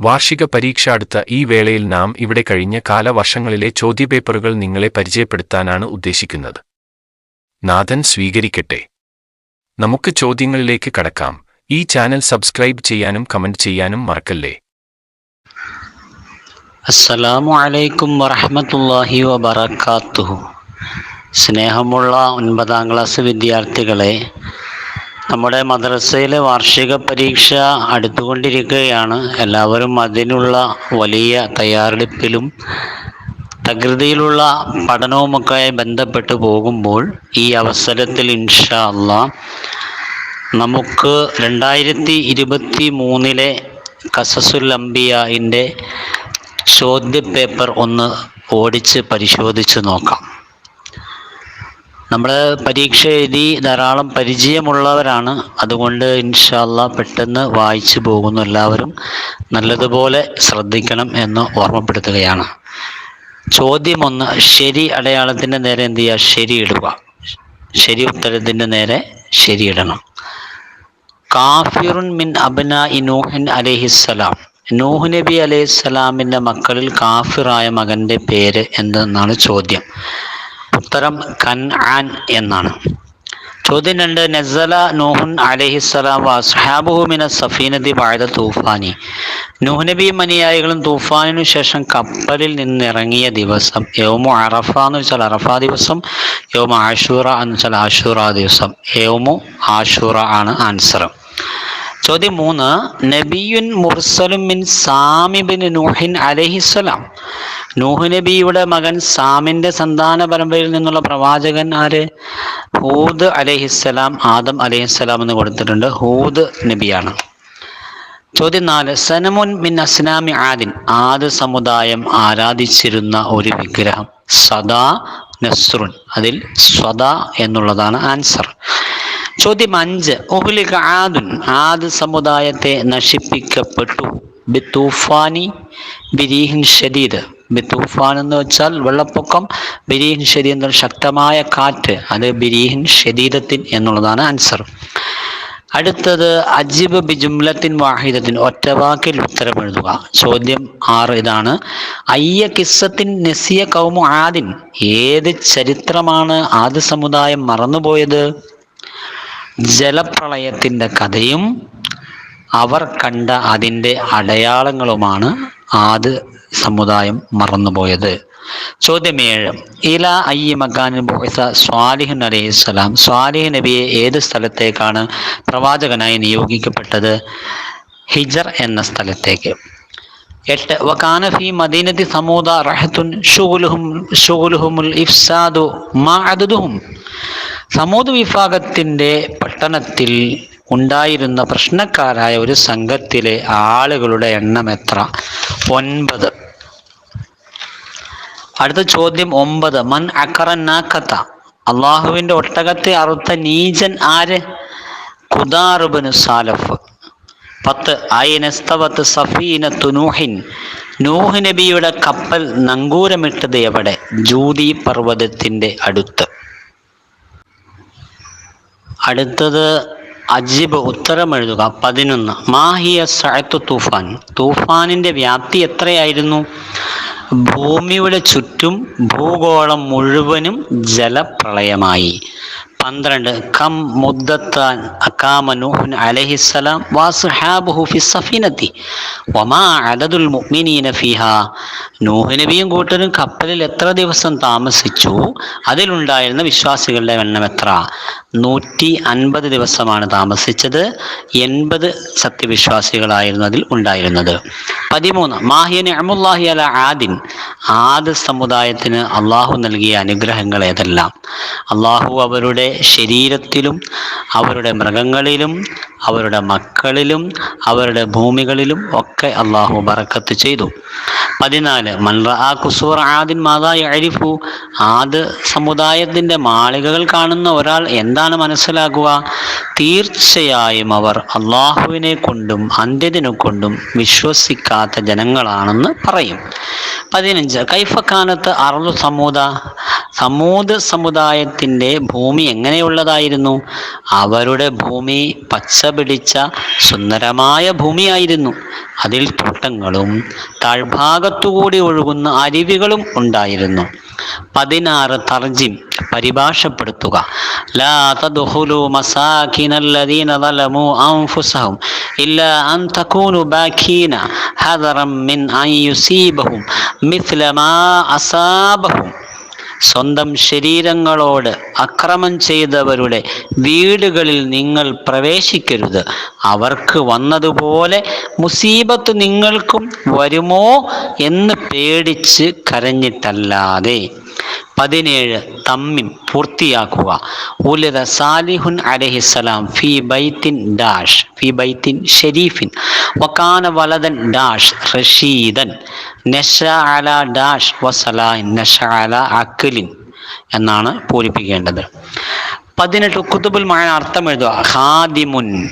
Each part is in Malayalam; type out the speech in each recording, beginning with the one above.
വാർഷിക പരീക്ഷ അടുത്ത ഈ വേളയിൽ നാം ഇവിടെ കഴിഞ്ഞ കാലവർഷങ്ങളിലെ ചോദ്യപേപ്പറുകൾ നിങ്ങളെ പരിചയപ്പെടുത്താനാണ് ഉദ്ദേശിക്കുന്നത്. നാഥൻ സ്വീകരിക്കട്ടെ. നമുക്ക് ചോദ്യങ്ങളിലേക്ക് കടക്കാം. ഈ ചാനൽ സബ്സ്ക്രൈബ് ചെയ്യാനും കമന്റ് ചെയ്യാനും മറക്കല്ലേ? അസ്സലാമു അലൈക്കും വറഹമത്തല്ലാഹി വബറക്കാത്തുഹു സ്നേഹമുള്ള ഒൻപതാം ക്ലാസ് വിദ്യാർത്ഥികളെ നമ്മുടെ മദ്രസയിലെ വാർഷിക പരീക്ഷ അടുത്തുകൊണ്ടിരിക്കുകയാണ്. എല്ലാവരും അതിനുള്ള വലിയ തയ്യാറെടുപ്പിലും തകൃതിയിലുള്ള പഠനവുമൊക്കെയായി ബന്ധപ്പെട്ട് പോകുമ്പോൾ ഈ അവസരത്തിൽ ഇൻഷാ നമുക്ക് രണ്ടായിരത്തി ഇരുപത്തി മൂന്നിലെ കസസുൽ അംബിയായിന്റെ ചോദ്യപേപ്പർ ഒന്ന് ഓടിച്ച് പരിശോധിച്ച് നോക്കാം. നമ്മൾ പരീക്ഷ എഴുതി ധാരാളം പരിചയമുള്ളവരാണ്. അതുകൊണ്ട് ഇൻഷാല്ല പെട്ടെന്ന് വായിച്ചു പോകുന്നു എല്ലാവരും. നല്ലതുപോലെ ശ്രദ്ധിക്കണം എന്ന് ഓർമ്മപ്പെടുത്തുകയാണ്. ചോദ്യം ഒന്ന് ശരി അടയാളത്തിന്റെ നേരെ എന്ത് ചെയ്യുക ശരി ഇടുക. ശരി ഉത്തരത്തിന്റെ നേരെ ശരിയിടണം കാഫിറുൻ മിൻ അബ്ന നൂഹിൻ അലഹിസ്സലാം. നൂഹ് നബി അലൈഹിസ്സലാമിന്റെ മക്കളിൽ കാഫിറായ മകന്റെ പേര് എന്തെന്നാണ് ചോദ്യം. ഉത്തരം ഖൻ ആൻ എന്നാണ്. ചോദ്യം രണ്ട് നസല നൂഹുൻ അലഹിസ്സലാം അസ്ഹാബുഹു മിന സഫീനതി വാഴ തൂഫാനി. നൂഹ് നബിയും അനുയായികളും തൂഫാനിനു ശേഷം കപ്പലിൽ നിന്നിറങ്ങിയ ദിവസം യോമു അറഫ എന്ന് വെച്ചാൽ അറഫ ദിവസം യോമു ആഷൂറ എന്ന് വെച്ചാൽ ആഷൂറ ദിവസം യോമു ആഷൂറ ആണ് ആൻസർ. ചോദ്യം മൂന്ന് നബിയുൻ മുർസലും സാമിബിൻ നൂഹിൻ അലഹിസ്സലാം നൂഹ് നബിയുടെ മകൻ സാമിന്റെ സന്താന പരമ്പരയിൽ നിന്നുള്ള പ്രവാചകൻ ആര്? ഹൂദ് അലഹിസ്സലാം ആദം അലഹിസ്സലാം എന്ന് കൊടുത്തിട്ടുണ്ട്. ഹൂദ് നബിയാണ്. ചോദ്യം നാല് സനമുൻ മിൻ അസ്നാമി ആദിൻ. ആദ് സമുദായം ആരാധിച്ചിരുന്ന ഒരു വിഗ്രഹം. സദാ നസ്രുൻ. അതിൽ സദാ എന്നുള്ളതാണ് ആൻസർ. ചോദ്യം അഞ്ച്. ആദുൻ ആദ് സമുദായത്തെ നശിപ്പിക്കപ്പെട്ടു. ബിത്തൂഫാനി ബിരീഹിൻ ഷദീദ്. ബിത്തൂഫാൻ എന്ന് വെച്ചാൽ വെള്ളപ്പൊക്കം ബിരീഹിൻ ഷദീദ് എന്ന ശക്തമായ കാറ്റ് അത് ബിരീഹിൻ ഷദീദത്തിൻ എന്നുള്ളതാണ് ആൻസർ. അടുത്തത് അജിബ് ബിജുംലത്തിൻ വാഹിദത്തിൻ ഒറ്റവാക്കിൽ ഉത്തരം എഴുതുക. ചോദ്യം ആറ് ഇതാണ്. അയ്യ കിസ്സത്തിൻ നസിയ കൗമു ആദിൻ ഏത് ചരിത്രമാണ് ആദ് സമുദായം മറന്നുപോയത്? ജലപ്രളയത്തിന്റെ കഥയും അവർ കണ്ട അതിന്റെ അടയാളങ്ങളുമാണ് ആദ് സമുദായം മറന്നുപോയത്. ചോദ്യം ഏഴ്. ഇല അയ്യ മക്കാനിൻ ബോയ്സ സ്വാലിഹ് അലൈഹിസ്സലാം സ്വാലിഹ് നബിയെ ഏത് സ്ഥലത്തേക്കാണ് പ്രവാചകനായി നിയോഗിക്കപ്പെട്ടത്? ഹിജർ എന്ന സ്ഥലത്തേക്ക്. എട്ട് വകാന ഫി മദീനത്തി സമൂദ റഹത്തുൻ ഇഫ്സാദു മാ സമൂത് വിഭാഗത്തിന്റെ പട്ടണത്തിൽ ഉണ്ടായിരുന്ന പ്രശ്നക്കാരായ ഒരു സംഘത്തിലെ ആളുകളുടെ എണ്ണം എത്ര? ഒൻപത്. അടുത്ത ചോദ്യം ഒമ്പത്. മൻ അക്കറന്നാക്കത്ത അള്ളാഹുവിന്റെ ഒട്ടകത്തെ അറുത്ത നീജൻ ആര്? കുദാറുബന് സാലഫ്. പത്ത്. അയനസ്തവത്ത് സഫീന തുനൂഹിൻ നൂഹ് നബിയുടെ കപ്പൽ നങ്കൂരമിട്ടത് എവിടെ? ജൂതി പർവതത്തിന്റെ അടുത്ത്. അടുത്തത് അജിബ് ഉത്തരം എഴുതുക. പതിനൊന്ന്. മാഹിയ സഅത്തു തൂഫാൻ. തൂഫാനിന്റെ വ്യാപ്തി എത്രയായിരുന്നു? ഭൂമിയുടെ ചുറ്റും ഭൂഗോളം മുഴുവനും ജലപ്രളയമായി. പന്ത്രണ്ട്. കം മുദ്ദത്താൻ അക്കാമ നൂഹുൻ അലഹിസ്സലാം വാസുഹാബുഹു ഫി സഫീനത്തി. വമാ അദദുൽ മുഅ്മിനീന ഫിഹ. നൂഹ് നബിയും കൂട്ടരും കപ്പലിൽ എത്ര ദിവസം താമസിച്ചു? അതിലുണ്ടായിരുന്ന വിശ്വാസികളുടെ എണ്ണം എത്ര? നൂറ്റി അൻപത് ദിവസമാണ് താമസിച്ചത്. എൺപത് സത്യവിശ്വാസികളായിരുന്നു അതിൽ ഉണ്ടായിരുന്നത്. പതിമൂന്ന് മാഹിയ അമുല്ലാഹി അല ആദിൻ. ആദ് സമുദായത്തിന് അള്ളാഹു നൽകിയ അനുഗ്രഹങ്ങൾ ഏതെല്ലാം? അള്ളാഹു അവരുടെ ശരീരത്തിലും അവരുടെ മൃഗങ്ങളിലും അവരുടെ മക്കളിലും അവരുടെ ഭൂമികളിലും ഒക്കെ അള്ളാഹു ബറക്കത്ത് ചെയ്തു. പതിനാല് മൻറ കുസൂർ ആദിൻ മാതാ അരിഫു ആദ് സമുദായത്തിന്റെ മാളികകൾ കാണുന്ന ഒരാൾ എന്താണ് മനസ്സിലാക്കുക തീർച്ചയായും അവർ അള്ളാഹുവിനെ കൊണ്ടും അന്ത്യതിനെ കൊണ്ടും വിശ്വസിക്കാത്ത ജനങ്ങളാണെന്ന് പറയും. പതിനഞ്ച് കൈഫക്കാനത്ത് അറുതു സമൂത സമൂത് സമുദായത്തിന്റെ ഭൂമി എങ്ങനെയുള്ളതായിരുന്നു? അവരുടെ ഭൂമി പച്ച പിടിച്ച സുന്ദരമായ ഭൂമിയായിരുന്നു. അതിൽ തോട്ടങ്ങളും താഴ്ഭാഗത്തുകൂടി ഒഴുകുന്ന അരുവികളും ഉണ്ടായിരുന്നു. പതിനാറ് തർജിം പരിഭാഷപ്പെടുത്തുക ലാ തദ്ഖുലു മസാകിനല്ലദീന ളലമു അൻഫുസഹും ഇല്ലാ അൻ തകൂനു ബാക്കീന ഹദറം മിൻ അൻ യുസീബഹും മിഥ്ല മാ അസാബഹും സ്വന്തം ശരീരങ്ങളോട് അക്രമം ചെയ്തവരുടെ വീടുകളിൽ നിങ്ങൾ പ്രവേശിക്കരുത്. അവർക്ക് വന്നതുപോലെ മുസീബത്ത് നിങ്ങൾക്കും വരുമോ എന്ന് പേടിച്ച് കരഞ്ഞിട്ടല്ലാതെ. പതിനേഴ് തമ്മിം പൂർത്തിയാക്കുക. ഉലിത സാലിഹുൻ അലഹിസ്സലാം ഫി ബൈത്തിൻ ഡാഷ് ഫി ബൈത്തിൻ ഷെരീഫിൻ. വക്കാന വലതൻ ഡാഷ് റഷീദൻ. നഷ ഡാഷ് വസലാൻ നഷ അല എന്നാണ് പൂരിപ്പിക്കേണ്ടത്. പതിനെട്ട് കുത്തുബുൽ മഴ അർത്ഥം എഴുതുക. ഖാദിമുൻ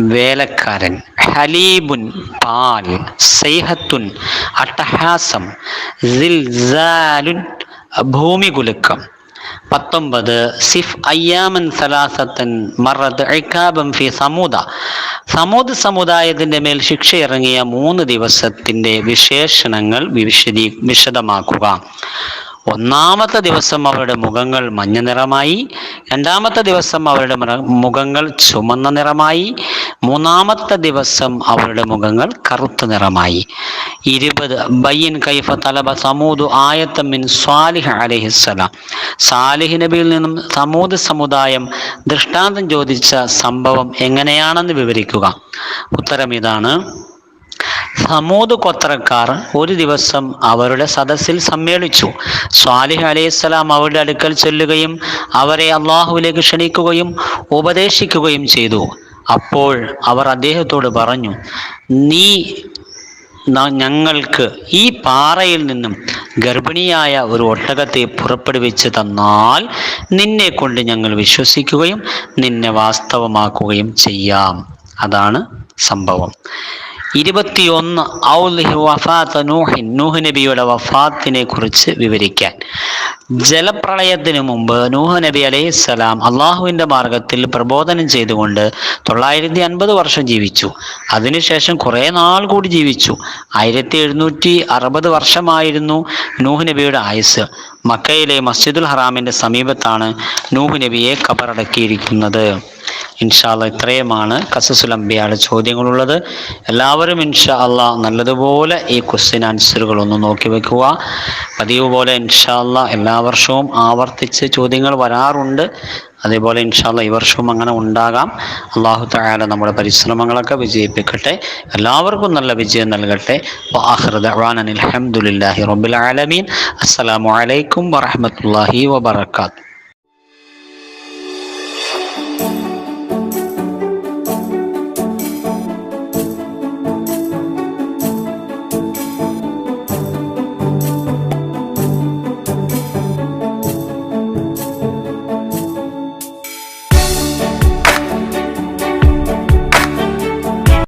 വേലക്കാരൻ. ഹലീബുൻ പാൽ. സൈഹത്തുൻ അട്ടഹാസം. ഭൂമി കുലുക്കം പത്തൊമ്പത് സിഫ് അയ്യാമൻ സലാസത്തൻ മറത് ഇക്കാബം ഫി സമൂത സമൂത് സമുദായത്തിന്റെ മേൽ ശിക്ഷ ഇറങ്ങിയ മൂന്ന് ദിവസത്തിന്റെ വിശേഷണങ്ങൾ വിശദീ വിശദമാക്കുക. ഒന്നാമത്തെ ദിവസം അവരുടെ മുഖങ്ങൾ മഞ്ഞ നിറമായി രണ്ടാമത്തെ ദിവസം അവരുടെ മുഖങ്ങൾ ചുമന്ന നിറമായി മൂന്നാമത്തെ ദിവസം അവരുടെ മുഖങ്ങൾ കറുത്ത നിറമായി. ഇരുപത് ബയ്യൻ കൈഫ തലബ സമൂദ് ആയത്തമ്മിൻ സ്വാലിഹ് അലഹിസ്സലാം സാലിഹ് നബിയിൽ നിന്നും സമൂദ് സമുദായം ദൃഷ്ടാന്തം ചോദിച്ച സംഭവം എങ്ങനെയാണെന്ന് വിവരിക്കുക. ഉത്തരം ഇതാണ്. സമൂത് കൊത്രക്കാർ ഒരു ദിവസം അവരുടെ സദസ്സിൽ സമ്മേളിച്ചു. സ്വാലിഹ് അലൈഹിസ്സലാം അവരുടെ അടുക്കൽ ചെല്ലുകയും അവരെ അള്ളാഹുവിലേക്ക് ക്ഷണിക്കുകയും ഉപദേശിക്കുകയും ചെയ്തു. അപ്പോൾ അവർ അദ്ദേഹത്തോട് പറഞ്ഞു നീ ഞങ്ങൾക്ക് ഈ പാറയിൽ നിന്നും ഗർഭിണിയായ ഒരു ഒട്ടകത്തെ പുറപ്പെടുവിച്ച് തന്നാൽ നിന്നെ കൊണ്ട് ഞങ്ങൾ വിശ്വസിക്കുകയും നിന്നെ വാസ്തവമാക്കുകയും ചെയ്യാം. അതാണ് സംഭവം. ഇരുപത്തിയൊന്ന് ഔലിഹ് നൂഹിൻ നൂഹ് നബിയുടെ വഫാത്തിനെ കുറിച്ച് വിവരിക്കാൻ. ജലപ്രളയത്തിന് മുമ്പ് നൂഹ് നബി അലൈഹി സ്വലാം അള്ളാഹുവിന്റെ മാർഗത്തിൽ പ്രബോധനം ചെയ്തുകൊണ്ട് തൊള്ളായിരത്തി അൻപത് വർഷം ജീവിച്ചു. അതിനുശേഷം കുറേ നാൾ കൂടി ജീവിച്ചു. ആയിരത്തി എഴുന്നൂറ്റി അറുപത് വർഷമായിരുന്നു നൂഹ് നബിയുടെ ആയുസ് മക്കയിലെ മസ്ജിദുൽ ഹറാമിന്റെ സമീപത്താണ് നൂഹ് നബിയെ കബറടക്കിയിരിക്കുന്നത്. ഇൻഷാല്ല ഇത്രയുമാണ് കസസുൽ അംബിയുടെ ചോദ്യങ്ങളുള്ളത്. എല്ലാവരും ഇൻഷാ അല്ല നല്ലതുപോലെ ഈ ക്വസ്റ്റ്യൻ ആൻസറുകൾ ഒന്ന് നോക്കി വെക്കുക. പതിവ് പോലെ ഇൻഷാല്ല എല്ലാ വർഷവും ആവർത്തിച്ച് ചോദ്യങ്ങൾ വരാറുണ്ട്. അതേപോലെ ഇൻഷാല്ല ഈ വർഷവും അങ്ങനെ ഉണ്ടാകാം. അള്ളാഹു തആല നമ്മുടെ പരിശ്രമങ്ങളൊക്കെ വിജയിപ്പിക്കട്ടെ. എല്ലാവർക്കും നല്ല വിജയം നൽകട്ടെ. അലഹമുല്ലാഹി റബ്ബിൽ ആലമീൻ. അസ്സലാമു അലൈക്കും വറഹ്മത്തുള്ളാഹി വബറകാതുഹു.